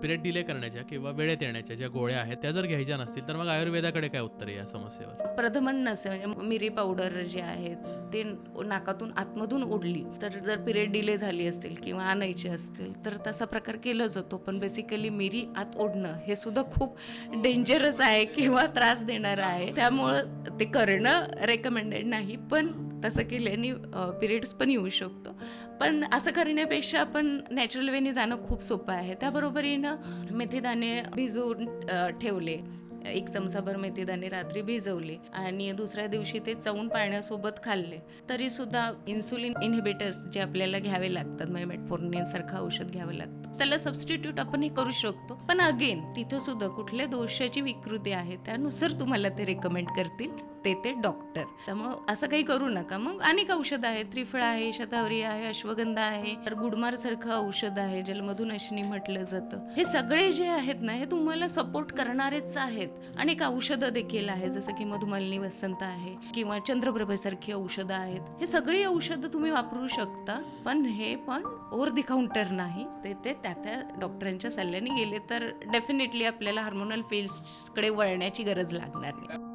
Period delay करण्याच्या किंवा वेळेत येण्याच्या ज्या गोळ्या आहेत त्या जर घ्यायच्या नसतील तर मग आयुर्वेदाकडे काय उत्तर आहे या समस्येवर? प्रथमन नसे म्हणजे मिरी पावडर जे आहे ते नाकातून आतमधून ओढली. तर जर पिरियड डिले झाली असतील किंवा आणायची असतील तर तसा प्रकार केला जातो. पण बेसिकली मिरी आत ओढणं हे सुद्धा खूप डेंजरस आहे किंवा त्रास देणारं आहे. त्यामुळं ते करणं रेकमेंडेड नाही. पण तसं केल्याने पिरियड्स पण येऊ शकतो. पण असं करण्यापेक्षा आपण नॅचरल वेने जाणं खूप सोपं आहे. त्याबरोबरीनं मेथीदाणे भिजवून ठेवले. एक चमचाभर मेथीदाणे रात्री भिजवले आणि दुसऱ्या दिवशी ते चवून पाण्यासोबत खाल्ले. तरी सुद्धा इन्सुलिन इनहिबिटर्स जे आपल्याला घ्यावे लागतात म्हणजे मेटफोर्निनसारखं औषध घ्यावं लागतं त्याला सबस्टिट्यूट आपण हे करू शकतो. पण अगेन तिथं सुद्धा कुठल्या दोषाची विकृती आहे त्यानुसार तुम्हाला ते रेकमेंड करतील. ते ते डॉक्टर त्यामुळं असं काही करू नका. मग अनेक औषध आहेत. त्रिफळ आहे शतावरी आहे अश्वगंधा आहे. तर गुडमार सारखं औषध आहे ज्याला मधुनशिनी म्हटलं जातं. हे सगळे जे आहेत ना हे तुम्हाला सपोर्ट करणारेच आहेत. अनेक औषधं देखील आहेत. जसं की मधुमालिनी वसंत आहे किंवा चंद्रप्रभेसारखी औषधं आहेत. हे सगळी औषधं तुम्ही वापरू शकता. पण हे पण ओव्हर दी काउंटर नाही. ते ते त्या त्या डॉक्टरांच्या सल्ल्याने गेले तर डेफिनेटली आपल्याला हार्मोनल पिल्सकडे वळण्याची गरज लागणार नाही.